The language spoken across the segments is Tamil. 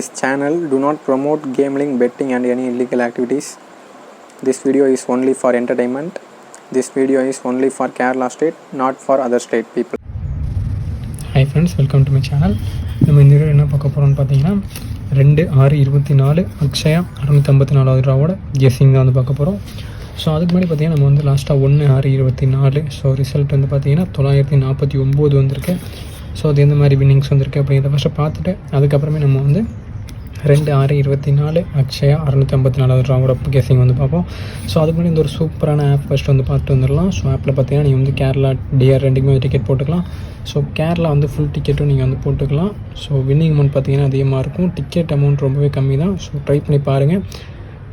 This channel do not promote gambling, betting and any illegal activities. This video is only for entertainment. This video is only for Kerala state, not for other state people. Hi friends welcome to my channel நம்ம இந்த வீடியோ என்ன பார்க்க போகிறோம்னு பார்த்தீங்கன்னா ரெண்டு ஆறு இருபத்தி நாலு அக்ஷயா அறுநூற்றி ஐம்பத்தி நாலாவது ரூபாவோட கெஸ்ஸிங் தான் வந்து பார்க்க போகிறோம் ஸோ அதுக்கு முன்னாடி பார்த்தீங்கன்னா நம்ம வந்து லாஸ்ட்டாக ஒன்று ஆறு இருபத்தி நாலு ஸோ ரிசல்ட் வந்து பார்த்தீங்கன்னா தொள்ளாயிரத்தி நாற்பத்தி ஒம்பது வந்திருக்கு ஸோ அது எந்த மாதிரி வின்னிங்ஸ் வந்திருக்கு அப்படிங்கிறத ஃபஸ்ட்டு பார்த்துட்டு அதுக்கப்புறமே நம்ம வந்து ரெண்டு ஆறு இருபத்தி நாலு அக்ஷயா அறுநூற்றி ஐம்பத்தி நாலாவது ரூபாவோட கெஸிங் வந்து பார்ப்போம். ஸோ அதுக்கு முன்னாடி இந்த ஒரு சூப்பரான ஆப் ஃபஸ்ட் வந்து பார்த்து வந்துடலாம். ஸோ ஆப்பில் பார்த்தீங்கன்னா நீங்கள் வந்து கேரளா டிஆர் ரெண்டுக்குமே டிக்கெட் போட்டுக்கலாம். ஸோ கேரளா வந்து ஃபுல் டிக்கெட்டும் நீங்கள் வந்து போட்டுக்கலாம். ஸோ வின்னிங் அமௌண்ட் பார்த்தீங்கன்னா அதிகமாக இருக்கும். டிக்கெட் அமௌண்ட் ரொம்பவே கம்மி தான் ஸோ ட்ரை பண்ணி பாருங்கள்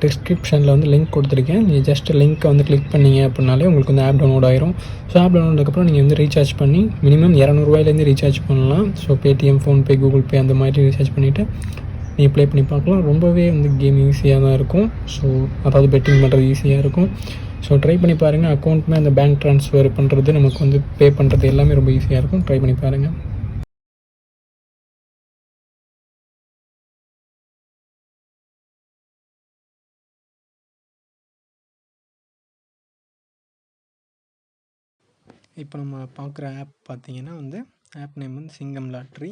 டிஸ்கிரிப்ஷனில் வந்து லிங்க் கொடுத்துருக்கேன். நீங்கள் ஜஸ்ட் லிங்க்கை வந்து கிளிக் பண்ணீங்க அப்படின்னாலே உங்களுக்கு வந்து ஆப் டவுன்லோட் ஆயிரும். ஸோ ஆப் டவுன்லோடுக்கப்புறம் நீங்கள் வந்து ரீசார்ஜ் பண்ணி மினிமம் இரநூறுவாயிலேருந்து ரீசார்ஜ் பண்ணலாம். So Paytm PhonePe Google Pay அந்த மாதிரி ரீசார்ஜ் பண்ணிவிட்டு நீங்கள் ப்ளே பண்ணி பார்க்கலாம். ரொம்பவே வந்து கேம் ஈஸியாக தான் இருக்கும். ஸோ அதாவது பெட்டிங் பண்ணுறது ஈஸியாக இருக்கும். ஸோ ட்ரை பண்ணி பாருங்கள் அக்கௌண்ட்டுமே அந்த பேங்க் ட்ரான்ஸ்ஃபர் பண்ணுறது நமக்கு வந்து பே பண்ணுறது எல்லாமே ரொம்ப ஈஸியாக இருக்கும். ட்ரை பண்ணி பாருங்கள் இப்போ நம்ம பார்க்குற ஆப் பார்த்தீங்கன்னா வந்து ஆப் நேம் வந்து சிங்கம் லாட்ரி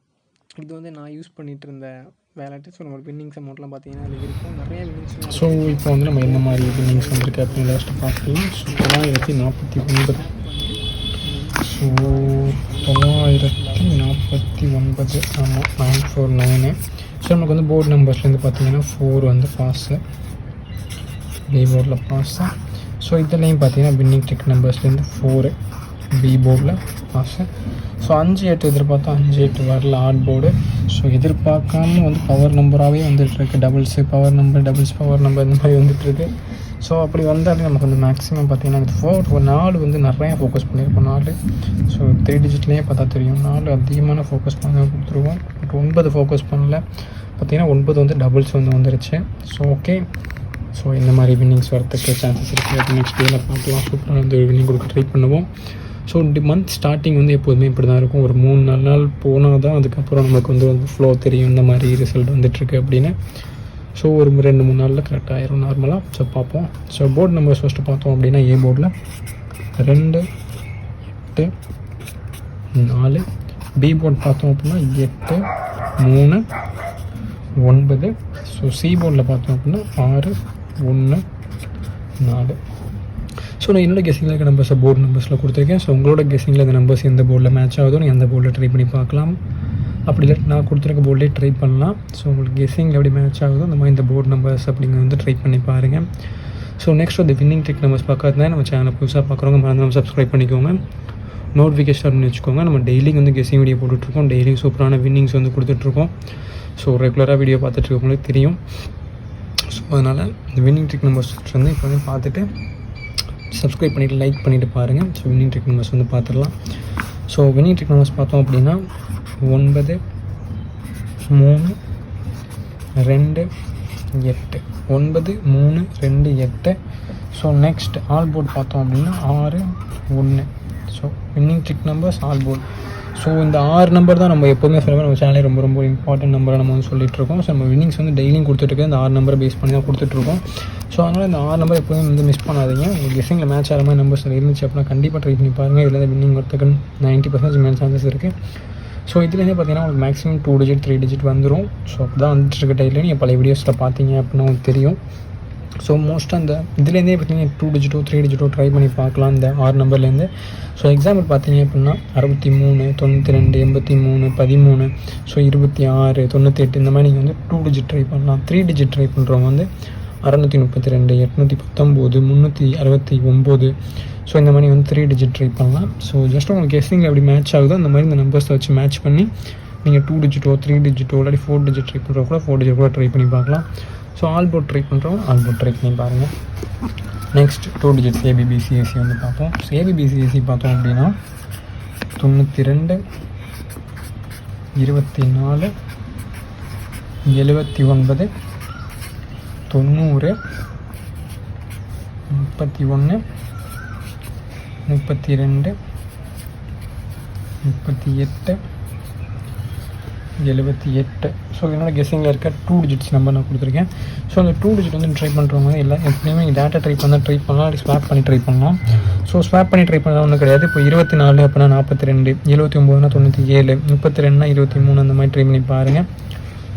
இது வந்து நான் யூஸ் பண்ணிகிட்டு இருந்த வேலட்டு ஸோ நம்மளோட வின்னிங்ஸ் அமௌண்ட்லாம் பார்த்தீங்கன்னா அதில் இருக்கும். நிறைய வின்னிங்ஸ் ஸோ இப்போ வந்து நம்ம என்ன மாதிரி வின்னிங்ஸ் வந்திருக்கு அப்படின்னு ஃபஸ்ட்டு பார்க்கலாம். ஸோ தொள்ளாயிரத்தி நாற்பத்தி ஒன்பது. ஸோ தொள்ளாயிரத்தி நாற்பத்தி ஒன்பது. ஆமாம் நைன் ஃபோர் நைனு ஸோ நமக்கு வந்து போர்டு நம்பர்ஸ்லேருந்து பார்த்தீங்கன்னா ஃபோர் வந்து பாஸு பி போர்டில் பாஸு ஸோ இதுலேயும் பார்த்தீங்கன்னா வின்னிங் டெக் நம்பர்ஸ்லேருந்து ஃபோரு பி போர்டில் பாஸு ஸோ அஞ்சு எட்டு எதிர்பார்த்தா அஞ்சு எட்டு வரல ஆட் போர்டு ஸோ எதிர்பார்க்காம வந்து பவர் நம்பராகவே வந்துட்டுருக்கு doubles power number doubles power number இந்த மாதிரி வந்துட்டுருக்கு ஸோ அப்படி வந்தாலே நமக்கு வந்து மேக்ஸிமம் பார்த்தீங்கன்னா இந்த ஃபோர் ஒரு நாலு வந்து நிறையா ஃபோக்கஸ் பண்ணியிருப்போம் நாலு. ஸோ த்ரீ டிஜிட்லேயே பார்த்தா தெரியும். நாலு அதிகமான ஃபோக்கஸ் பண்ண கொடுத்துருவோம். பட் ஒன்பது ஃபோக்கஸ் பண்ணல. பார்த்தீங்கன்னா ஒன்பது வந்து டபுள்ஸ் வந்து வந்துருச்சு. ஸோ ஓகே ஸோ இந்த மாதிரி வின்னிங்ஸ் வரத்துக்கு சான்சஸ் இருக்குது நெக்ஸ்ட் டேயில் பார்க்கலாம். சூப்பராக வந்து வின்னிங் கொடுக்க ட்ரை பண்ணுவோம். ஸோ டி மந்த் ஸ்டார்டிங் வந்து எப்போதுமே இப்படி தான் இருக்கும். ஒரு மூணு நாலு நாள் போனால் தான் அதுக்கப்புறம் நமக்கு வந்து ஃப்ளோ தெரியும். இந்த மாதிரி ரிசல்ட் வந்துட்டுருக்கு அப்படின்னு. ஸோ ஒரு ரெண்டு மூணு நாளில் கரெக்டாக ஆயிரும் நார்மலாக ஸோ பார்ப்போம். ஸோ போர்டு நம்பர்ஸ் ஃபஸ்ட்டு பார்த்தோம் அப்படின்னா ஏ போர்டில் ரெண்டு எட்டு நாலு. பி போர்டு பார்த்தோம் அப்படின்னா எட்டு மூணு ஒன்பது. ஸோ சி போர்டில் பார்த்தோம் அப்படின்னா ஆறு ஒன்று நாலு. ஸோ நான் என்னோட கெஸிங்கில் இருக்க நம்பர்ஸை போர்டு நம்பர்ஸில் கொடுத்துருக்கேன். ஸோ உங்களோட கெஸிங்கில் இந்த நம்பர்ஸ் எந்த போர்டில் மேட்ச் ஆகுதோ நீங்கள் அந்த போர்டில் ட்ரை பண்ணி பார்க்கலாம். அப்படி இல்லை நான் கொடுத்துருக்க போர்டிலே ட்ரை பண்ணலாம். ஸோ உங்களுக்கு கெஸிங்கில் எப்படி மேட்ச் ஆகுதோ அந்த மாதிரி இந்த போர்டு நம்பர்ஸ் அப்படிங்கிறது வந்து ட்ரை பண்ணி பாருங்கள் ஸோ நெக்ஸ்ட் வந்து வின்னிங் டெக் நம்பர்ஸ் பார்க்கறதுனா நம்ம சேனலை புதுசாக பார்க்குறவங்க மறந்து சப்ஸ்கிரைப் பண்ணிக்கோங்க. நோட்டிஃபிகேஷன் அப்படின்னு வச்சுக்கோங்க. நம்ம டெய்லியும் வந்து கெஸிங் வீடியோ போட்டுட்ருக்கோம். டெய்லியும் சூப்பரான வின்னிங்ஸ் வந்து கொடுத்துட்ருக்கோம். ஸோ ரெகுலராக வீடியோ பார்த்துட்ருக்கவங்களுக்கு தெரியும். ஸோ அதனால் இந்த வின்னிங் ட்ரிக் நம்பர்ஸ் வந்து இப்போ வந்து பார்த்துட்டு சப்ஸ்கிரைப் பண்ணிவிட்டு லைக் பண்ணிவிட்டு பாருங்கள் ஸோ வினிங் ட்ரிக் நம்பர்ஸ் வந்து பார்த்துடலாம் ஸோ வினிங் ட்ரிக் நம்பர்ஸ் பார்த்தோம் அப்படின்னா ஒன்பது மூணு ரெண்டு எட்டு. ஒன்பது மூணு ரெண்டு எட்டு. ஸோ நெக்ஸ்ட் ஆல் போர்ட் பார்த்தோம் அப்படின்னா ஆறு ஒன்று so winning trick numbers all board so இந்த ஆறு நம்பர் தான் நம்ம எப்போவுமே சொல்லுவோம் நம்ம சேனலே ரொம்ப ரொம்ப இம்பார்ட்டன்ட் நம்பரை நம்ம வந்து சொல்லிட்டுருக்கோம் ஸோ நம்ம வின்னிங்ஸ் வந்து டெய்லியும் கொடுத்துட்ருக்கு இந்த ஆறு நம்பரை பேஸ் பண்ணி தான் கொடுத்துட்ருக்கோம் ஸோ அதனால் இந்த ஆறு நம்பர் எப்போதும் வந்து மிஸ் பண்ணாதீங்க. உங்களுக்கு கெஸிங்கில் மேட்ச் ஆகிற மாதிரி நம்பர்ஸ் இருந்துச்சு அப்படின்னா கண்டிப்பாக ட்ரை பண்ணி பாருங்கள் இதில் வின்னிங் வரத்துக்கு நைன்ட்டி பர்சன்டேஜ் மேல் சான்சஸ் இருக்குது ஸோ இதுலேருந்து பார்த்தீங்கன்னா உங்களுக்கு maximum two digit three digit வந்துடும் ஸோ அப்போ தான் வந்துட்டு இருக்க டைட்டில் நீங்கள் பழைய வீடியோஸில் பார்த்தீங்க அப்படின்னா உங்களுக்கு தெரியும். ஸோ மோஸ்ட்டாக அந்த இதுலேருந்தே பார்த்தீங்கன்னா டூ டிஜிட்டோ த்ரீ டிஜிட்டோ ட்ரை பண்ணி பார்க்கலாம் இந்த ஆறு நம்பர்லேருந்து ஸோ எக்ஸாம்பிள் பார்த்தீங்க அப்படின்னா அறுபத்தி மூணு தொண்ணூற்றி ரெண்டு எண்பத்தி மூணு பதிமூணு ஸோ இருபத்தி ஆறு தொண்ணூற்றி எட்டு இந்த மாதிரி நீங்கள் வந்து டூ டிஜிட் ட்ரை பண்ணலாம். த்ரீ டிஜிட் ட்ரை பண்ணுறவங்க வந்து அறநூற்றி முப்பத்தி ரெண்டு எட்நூற்றி பத்தொம்போது முந்நூற்றி அறுபத்தி ஒம்பது. ஸோ இந்த மாதிரி வந்து த்ரீ டிஜிட் ட்ரை பண்ணலாம். ஸோ ஜஸ்ட் உங்களுக்கு கெஸ்ஸிங் எப்படி மேட்ச் ஆகுதோ அந்த மாதிரி இந்த நம்பர்ஸை வச்சு மேட்ச் பண்ணி நீங்கள் டூ டிஜிட்டோ த்ரீ டிஜிட்டோ இல்லாட்டி ஃபோர் டிஜிட் ட்ரை பண்ணுறவங்க கூட ஃபோர் டிஜிட் கூட ட்ரை பண்ணி பார்க்கலாம். ஸோ ஆல் போர்ட் ட்ரை பண்ணுறவங்க ஆல் போர்ட் ட்ரை பண்ணி பாருங்கள் நெக்ஸ்ட் டூ டிஜிட்ஸ் ஏபிபிசிஎஸ்சி வந்து பார்ப்போம் ஸோ ஏபிபிசிஎஸ்சி பார்த்தோம். அப்படின்னா தொண்ணூற்றி ரெண்டு இருபத்தி நாலு எழுபத்தி ஒன்பது தொண்ணூறு முப்பத்தி ஒன்று முப்பத்தி ரெண்டு முப்பத்தி எட்டு எழுபத்தி எட்டு. ஸோ என்னோட கெஸ்ஸிங்கில் இருக்க டூ டிஜிட்ஸ் நம்பர் நான் கொடுத்துருக்கேன். ஸோ அந்த டூ டிஜிட் வந்து ட்ரை பண்ணுறவங்க வந்து எல்லாம் எப்படியுமே நீங்கள் டேட்டா ட்ரை பண்ணால் ட்ரை பண்ணலாம் அப்படி ஸ்வாப் பண்ணி ட்ரை பண்ணலாம். ஸோ ஸ்வாப் பண்ணி ட்ரை பண்ணலாம் ஒன்றும் கிடையாது. இப்போ இருபத்தி நாலு அப்படின்னா நாற்பத்தி ரெண்டு எழுபத்தி ஒம்போதுனா தொண்ணூற்றி ஏழு முப்பத்தி ரெண்டுனா இருபத்தி மூணு அந்த மாதிரி ட்ரை பண்ணி பாருங்கள்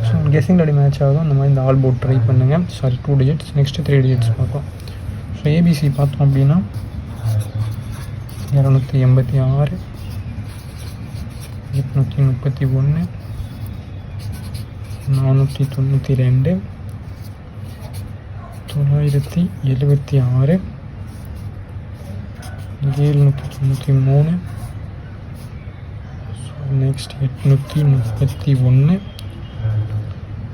ஸோ கெஸ்ஸிங் அடி மேட்ச் ஆகும் அந்த மாதிரி இந்த ஆல் போர்ட் ட்ரை பண்ணுங்கள் sorry two digits next three digits பார்ப்போம். ஸோ ஏபிசி பார்த்தோம் அப்படின்னா இரநூத்தி எண்பத்தி ஆறு எட்நூற்றி முப்பத்தி ஒன்று நானூற்றி தொண்ணூற்றி ரெண்டு தொள்ளாயிரத்தி எழுபத்தி ஆறு ஏழ்நூற்றி தொண்ணூற்றி மூணு ஸோ நெக்ஸ்ட் எட்நூற்றி முப்பத்தி ஒன்று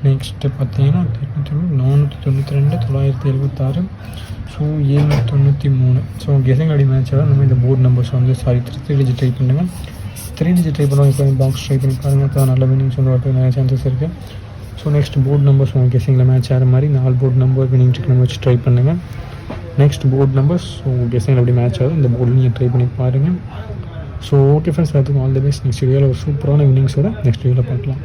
நெக்ஸ்ட்டு பார்த்தீங்கன்னா எட்நூற்றி நானூற்றி தொண்ணூற்றி ரெண்டு தொள்ளாயிரத்தி எழுபத்தாறு ஸோ ஏழ்நூற்றி தொண்ணூற்றி மூணு ஸோ கெசங்காடி அடி மேட்சாக நம்ம இந்த போர்டு நம்பர்ஸ் வந்து சாரி திருத்தி டிஜிட் ட்ரை பண்ணுங்கள் த்ரீ டிஜிட் ட்ரை பண்ணுவோம். இப்போ பாக்ஸ் ட்ரை பண்ணி பாருங்கள் அப்போ நல்ல வினிங் வந்து வரதுக்கு நிறைய சான்சஸ் இருக்குது ஸோ நெக்ஸ்ட் போர்டு நம்பர்ஸ் உங்கள் கெஸிங்கில் மேட்ச் ஆகிற மாதிரி நாலு board number winning trick number வச்சு ட்ரை பண்ணுங்கள் நெக்ஸ்ட் போர்டு நம்பர்ஸ் உங்கள் கெஸிங்கில் எப்படி மேட்ச் ஆகும் இந்த போர்டு நீங்கள் ட்ரை பண்ணி பாருங்கள் ஸோ ஓகே ஃப்ரெண்ட்ஸ் எல்லாத்துக்கும் ஆல் தி பெஸ்ட் நெக்ஸ்ட் வீடியோவில் ஒரு சூப்பரான வினிங்ஸோட நெக்ஸ்ட் வீடியோவில் பார்க்கலாம்.